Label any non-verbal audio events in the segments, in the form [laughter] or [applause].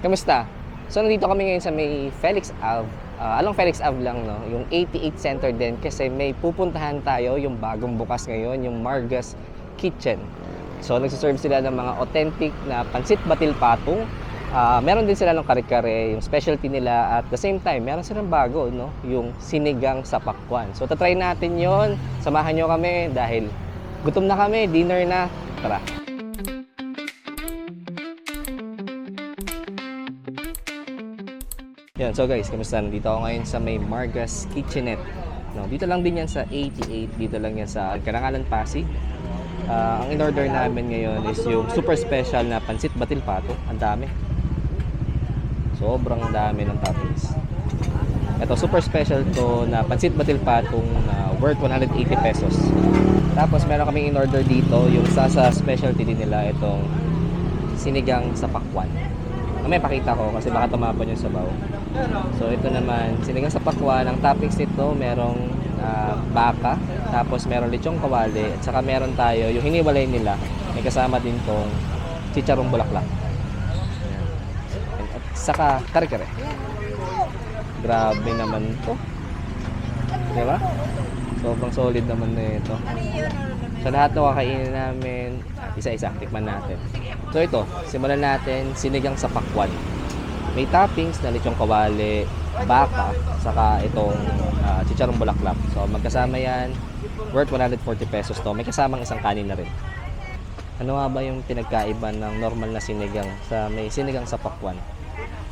Kamusta? So nandito kami ngayon sa may Felix Ave. Ah, along Felix Ave lang, no? Yung 88 Center din kasi may pupuntahan tayo yung bagong bukas ngayon, yung Margas Kitchen. So nagsiserve sila ng mga authentic na pansit batil patong. Ah, meron din sila ng kare-kare, yung specialty nila at the same time, meron silang bago, no? Yung sinigang sa pakwan. So tatry natin yon. Samahan nyo kami dahil gutom na kami, dinner na. Tara. Yan, so guys, kamusta? Nandito ako ngayon sa may Margas Kitchenette. No, dito lang din yan sa 88, dito lang yan sa Karangalan Pasig. Ah, ang in-order namin ngayon is yung super special na pansit batil pato. Ang dami. Sobrang dami ng toppings. Ito, super special to na pansit batil patong na worth 180 pesos. Tapos meron kaming in-order dito, yung sasa specialty din nila, itong sinigang sa pakwan. Mamaya pakita ko kasi baka tumapon yung sabaw. So ito naman, sinigang sa pakwan, ang toppings nito merong ah, baka, tapos meron lechong kawali, at saka meron tayo, yung hiniwalay nila, may kasama din tong chicharong bulaklak. At saka kare-kare. Grabe naman to. Di ba? Sobrang solid naman na ito. Sa lahat ng kakainin namin, isa-isa, tikman natin. So ito, simulan natin sinigang sa pakwan. May toppings na lechong kawali, baka, saka itong ah, chicharong bulaklak. So magkasama yan, worth 140 pesos to. May kasamang isang kanin na rin. Ano nga ba yung pinagkaiba ng normal na sinigang sa may sinigang sa pakwan?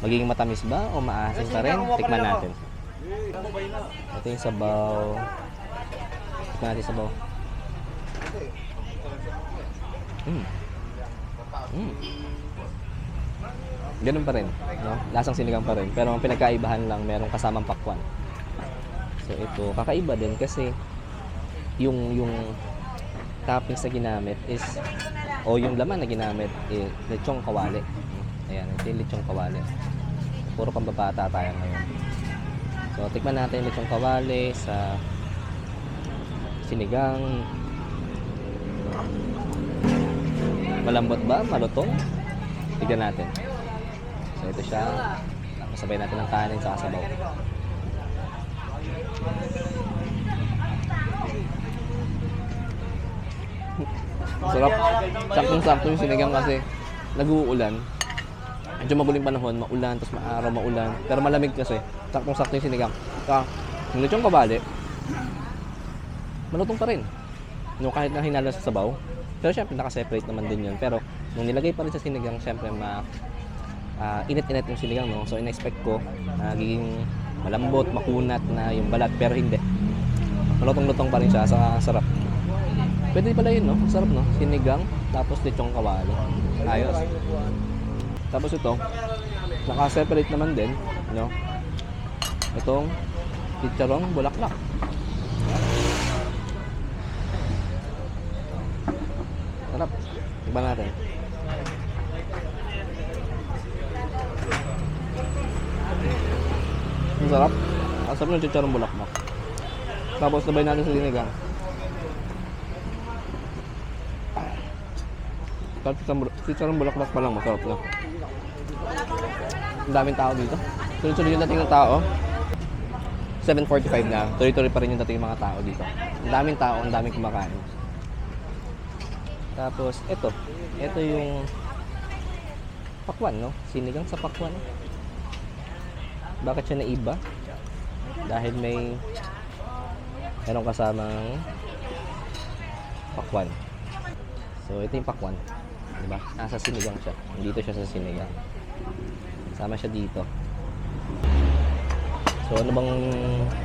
Magiging matamis ba o maasim pa rin? Tikman natin. Ito yung sabaw. Tikman natin sabaw. Mm. Mm. Ganun pa rin, no? Lasang sinigang pa rin. Pero ang pinagkaibahan lang, merong kasamang pakwan. So ito, kakaiba din kasi yung yung toppings na ginamit is o yung laman na ginamit eh lechong kawali. Ayan, ito yung lechong kawali. Puro pambabata tayo ngayon. So tikman natin yung lechong kawali sa sinigang. Malambot ba? Malutong? Tignan natin. So ito siya. Tapos sabay natin ng kanin sa sabaw. [laughs] Sarap. Saktong-sakto yung sinigang kasi nag-uulan. Medyo mabuling panahon, maulan, tapos maaraw, maulan. Pero malamig kasi. Saktong-sakto yung sinigang. Saka, yung lechong kabali, malutong pa rin. No, kahit na hinalo sa sabaw. Pero syempre, naka-separate naman din yun. Pero, nung nilagay pa rin sa sinigang, syempre, ma, ah, init-init yung sinigang, no? So, in-expect ko, nagiging malambot, makunat na yung balat. Pero hindi. Malutong-lutong pa rin siya. Sa sarap. Pwede pala yun, no? Sarap, no? Sinigang, tapos lechong kawali. Ayos. Tapos ito, naka-separate naman din, no? Itong chicharong bulaklak. Sarap. Iba natin. Ang sarap. Ang sarap ng chicharong bulaklak. Tapos sabay natin sa sinigang. Kahit chicharong- bulaklak pa lang, masarap na. Ang daming tao dito. Tuloy-tuloy yung dating ng tao. 7.45 na. Tuloy-tuloy pa rin yung dating ng mga tao dito. Ang daming tao, ang daming kumakain. Tapos, ito. Ito yung pakwan, no? Sinigang sa pakwan. Bakit siya naiba? Dahil may meron kasamang pakwan. So, ito yung pakwan. Diba? Nasa sinigang siya. Dito siya sa sinigang. Sama siya dito. So ano bang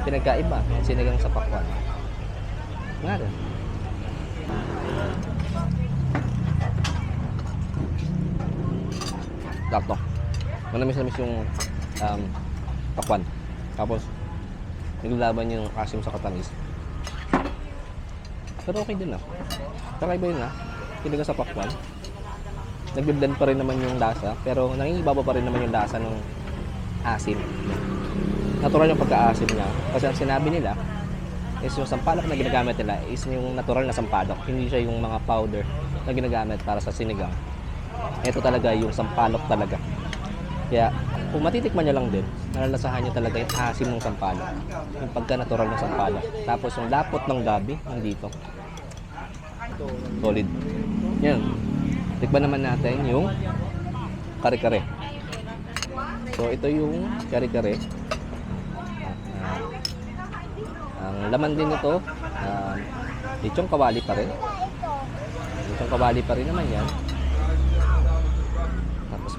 pinagkaiba ng sinigang sa pakwan? Nga rin. Sakto. Manamis-namis yung um, pakwan. Tapos, naglaban yung asim sa katamis. Pero okay din ah. Kakaiba yun ah. Sinigang sa pakwan. Nagbe-blend pa rin naman yung lasa, pero nangingibaba pa rin naman yung lasa ng asim. Natural yung pagka-asim niya. Kasi ang sinabi nila, is yung sampalok na ginagamit nila is yung natural na sampalok. Hindi siya yung mga powder na ginagamit para sa sinigang. Ito talaga yung sampalok talaga. Kaya kung matitikman nyo lang din, nalalasahan nyo talaga yung asim ng sampalok. Yung pagka-natural ng sampalok. Tapos yung lapot ng gabi, nandito. Solid. Yan. Tikman naman natin yung kare-kare. So ito yung kare-kare. Ah, ang laman din nito, uh, lechong kawali pa rin. Lechong kawali pa rin naman yan.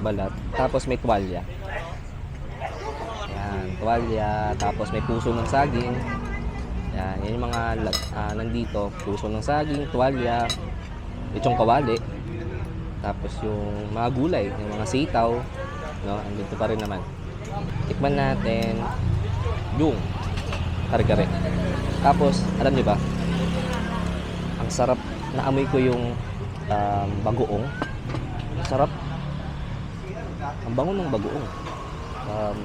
Balat. Tapos may tuwalya. Yan, tuwalya. Tapos may puso ng saging. Yan, yan yung mga ah, nandito. Puso ng saging, tuwalya, lechong kawali. Tapos yung mga gulay, yung mga sitaw, no, andito pa rin naman. Tikman natin yung kare-kare. Tapos, alam niyo ba, ang sarap, naamoy ko yung um, bagoong. Sarap. Ang bango ng bagoong. Um,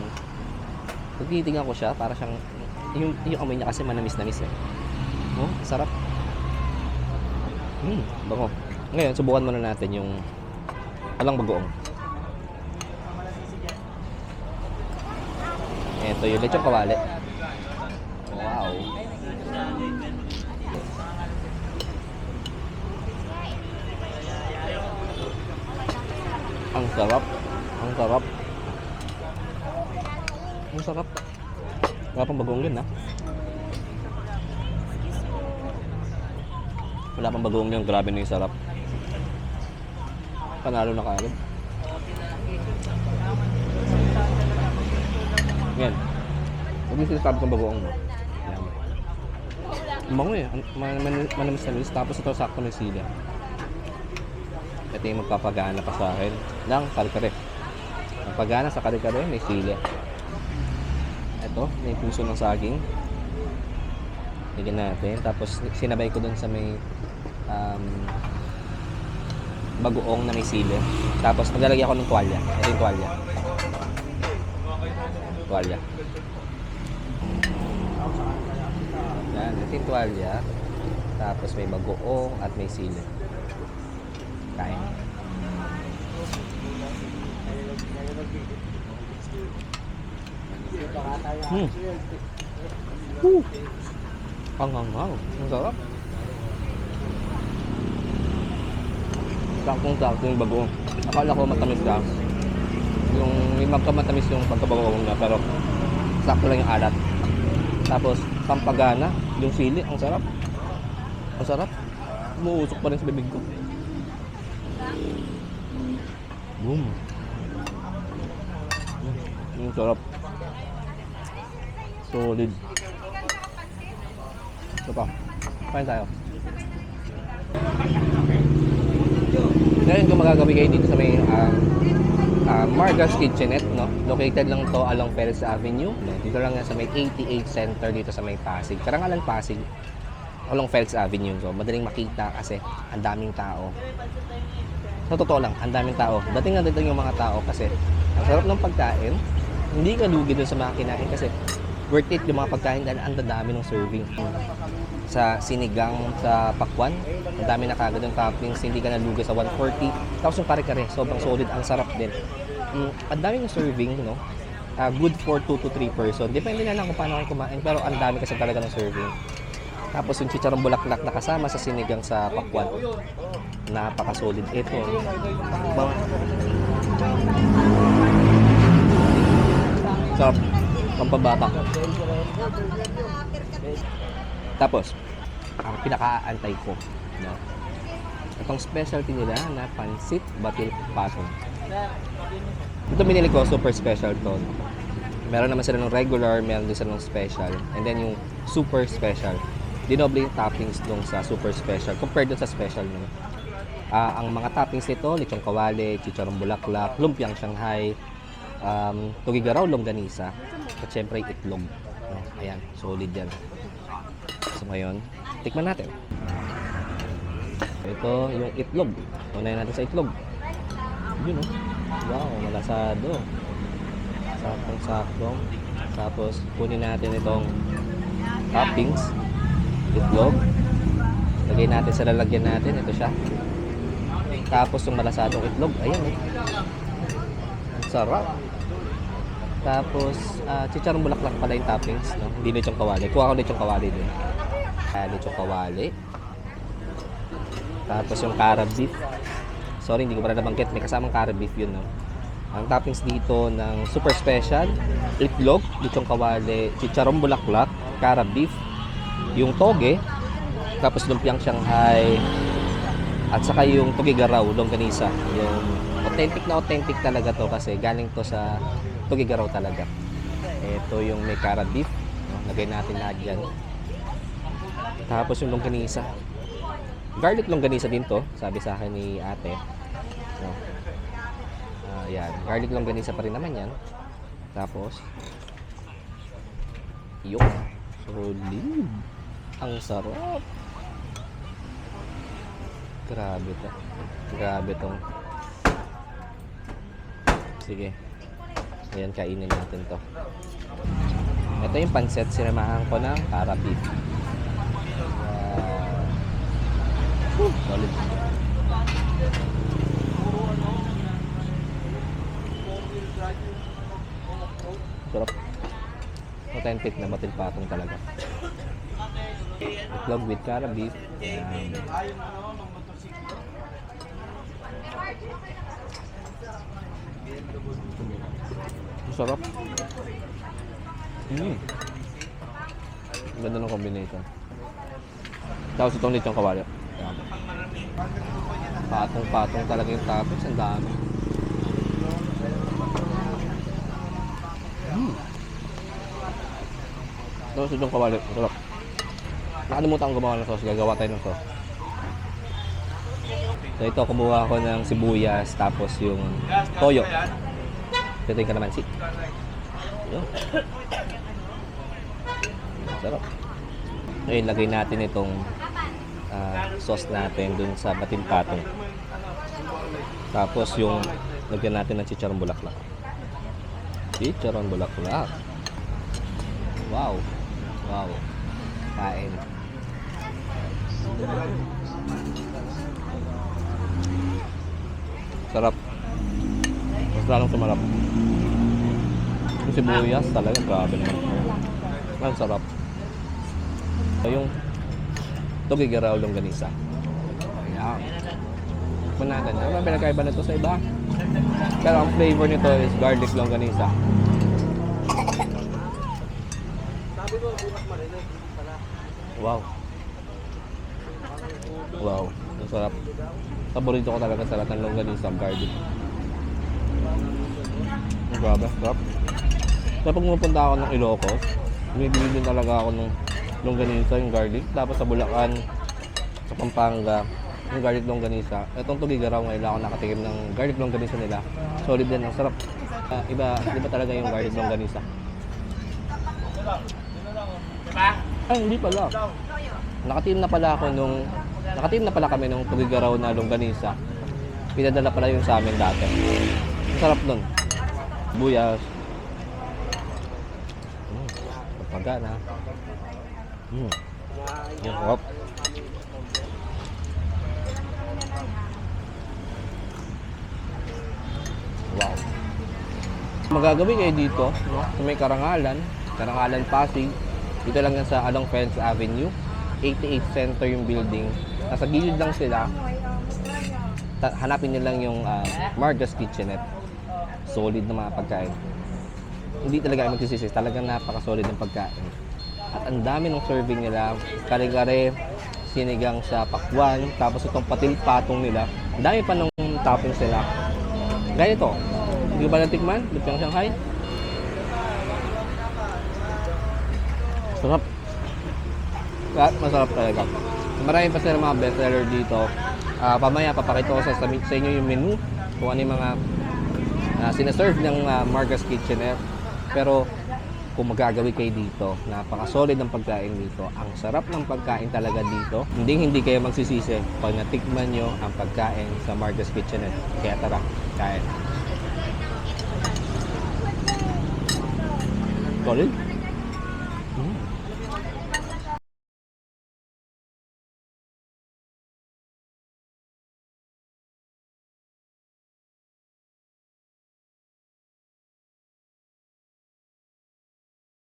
pag ko siya, para siyang, yung, yung amoy niya kasi manamis-namis eh. Oh, sarap. Hmm, bango. Ngayon, subukan muna natin yung alang bagoong. Ito yung lechong kawali. Wow. Ang sarap. Ang sarap. Ang sarap. Wala pang bagoong yun, ha? Wala pang bagoong. Grabe na yung sarap. Panalo na kaagad. Yan. Huwag yung sinasabi kong bagoong mo. Yan. Eh. Manamis na miss. Tapos ito sakto may sila. Ito yung magpapagana pa sa akin ng kare-kare. Pagana sa kare-kare may sila. Ito, may puso ng saging. Lagyan natin. Tapos sinabay ko dun sa may um, bagoong na may sili. Tapos maglalagay ako ng tuwalya. Ito yung tuwalya. Tuwalya. Yan, ito yung tuwalya. Tapos may bagoong at may sili. Kain. Hmm. Woo! Ang hanghang. Ang sarap. Saktong sakto yung bagoong. Akala ko matamis ka. Yung may magkamatamis yung pagkabagoong niya pero sakto lang yung alat. Tapos pampagana, yung sili, ang sarap. Ang sarap. Umuusok pa rin sa bibig ko. Boom. Mm, Ang sarap. Solid. Ito pa. Kain tayo. Ngayon kung magagabi kayo dito sa may um, uh, Marga's Kitchenette, no? Located lang to along Perez Avenue. Dito lang yan sa may 88 Center dito sa may Pasig. Karangalan Pasig along Felix Avenue. So, madaling makita kasi ang daming tao. Sa totoo lang, ang daming tao. Dating na dito yung mga tao kasi ang sarap ng pagkain. Hindi ka lugi dun sa mga kinain kasi worth it yung mga pagkain dahil ang dami ng serving. Sa sinigang sa pakwan, ang dami na kagad ng toppings, hindi ka nalugi sa 140. Tapos yung kare-kare, sobrang solid, ang sarap din. Mm, ang daming serving, no? Ah, good for 2 to 3 person. Depende na lang kung paano kayo kumain, pero ang dami kasi talaga ng serving. Tapos yung chicharong bulaklak na kasama sa sinigang sa pakwan. Napaka-solid. Ito. Bang. Sarap. Pampabata. Tapos, ang pinaka-antay ko. No? Itong specialty nila na pansit batil pasong. Ito binili ko, super special to. Meron naman sila ng regular, meron din sila ng special. And then yung super special. Dinoble yung toppings dun sa super special compared dun sa special nyo. Ah, ang mga toppings nito, lechong kawali, chicharong bulaklak, lumpiang Shanghai, um, tugigaraw, longganisa, at syempre itlog. No? Ayan, solid yan. So ngayon, tikman natin. Ito yung itlog. Unahin natin sa itlog. Yun oh. Wow, malasado. Saktong-saktong. Tapos, kunin natin itong toppings. Itlog. Lagay natin sa lalagyan natin. Ito siya. Tapos, yung malasadong itlog. Ayan eh. Sarap. Tapos, uh, chicharong bulaklak pala yung toppings. No? Hindi lechong kawali. Kuha ko lechong kawali din. Uh, lechong kawali. Tapos yung carrot beef. Sorry, hindi ko pa nabanggit. May kasamang carrot beef yun, no? Ang toppings dito ng super special, itlog, lechong kawali, chicharong bulaklak, carrot beef, yung toge, tapos lumpiang Shanghai, at saka yung tugigaraw, longganisa. Yung authentic na authentic talaga to kasi galing to sa tugigaraw talaga. Ito yung may carrot beef. Lagay natin lahat dyan. Tapos yung longganisa. Garlic longganisa din to, sabi sa akin ni ate. No? Ah, yan. Garlic longganisa pa rin naman yan. Tapos, yung solid. Ang sarap. Grabe to. Grabe tong. Sige. Ayan, kainin natin to. Ito yung pansit. Sinamahan ko ng cara beef. Wow. Whew, solid. Sarap. Authentic na batil patong talaga. Itlog with cara beef. Yan. Sarap. Mm. Ganda ng combination. Tapos itong lechong kawali. Yan. Patong-patong talaga yung toppings. Ang dami. Mm. Tapos itong. Ang Sarap. Nakalimutan ko gumawa ng sauce. Gagawa tayo ng sauce. So ito, kumuha ako ng sibuyas, tapos yung toyo. Ito yung kalamansi. Yun. Sarap. Ngayon, lagay natin itong ah, sauce natin dun sa bating patong. Tapos yung lagyan natin ng chicharong bulaklak. Chicharong bulaklak. Wow. Wow. Kain. Sarap. Mas lalong sumarap. Yung sibuyas talaga, grabe naman. Ang sarap. Yung tugigaraw longganisa. Ayan. Kung natin, ano ba pinagkaiba nito sa iba? Pero ang flavor nito is garlic longganisa. Wow. Wow. Ang sarap. Paborito ko talaga sa lahat ng longganisa, garlic. Ang grabe, sarap. Kaya pag pumunta ako ng Ilocos, bumibili din talaga ako ng longganisa, yung garlic. Tapos sa Bulacan, sa Pampanga, yung garlic longganisa. Itong tugigaraw ngayon ako nakatikim ng garlic longganisa nila. Solid din, ang sarap. Ah, iba, iba talaga yung garlic longganisa. Ay, hindi pala. Nakatim na pala ako nung nakatim na pala kami nung tugigaraw na longganisa. Pinadala pala yung sa amin dati. Ang sarap nun. Buyas. Mm, pagana. Mm. Yung sarap. Wow. Magagawin kayo dito, no? Sa may Karangalan, Karangalan Pasig. Dito lang yan sa Along Friends Avenue. 88 Center yung building. Nasa gilid lang sila. Ta- hanapin nyo lang yung uh, Marga's Kitchenette. Solid na mga pagkain. Hindi talaga ay magsisisi. Talagang napaka-solid ng pagkain. At ang dami ng serving nila. Kare-kare, sinigang sa pakwan, tapos itong patil patong nila. Ang dami pa ng toppings nila. Gaya ito. Hindi ba natikman? Lupang Shanghai? Sarap. Masarap talaga. Marami pa sila mga bestseller dito. Ah, pamaya papakita ko sa, sa inyo yung menu kung ano yung mga uh, sinaserve ng ah, Marcus Kitchener. Pero kung magagawi kayo dito, napaka-solid ng pagkain dito. Ang sarap ng pagkain talaga dito. Hindi hindi kayo magsisisi pag natikman nyo ang pagkain sa Marcus Kitchener. Kaya tara, kain. Solid?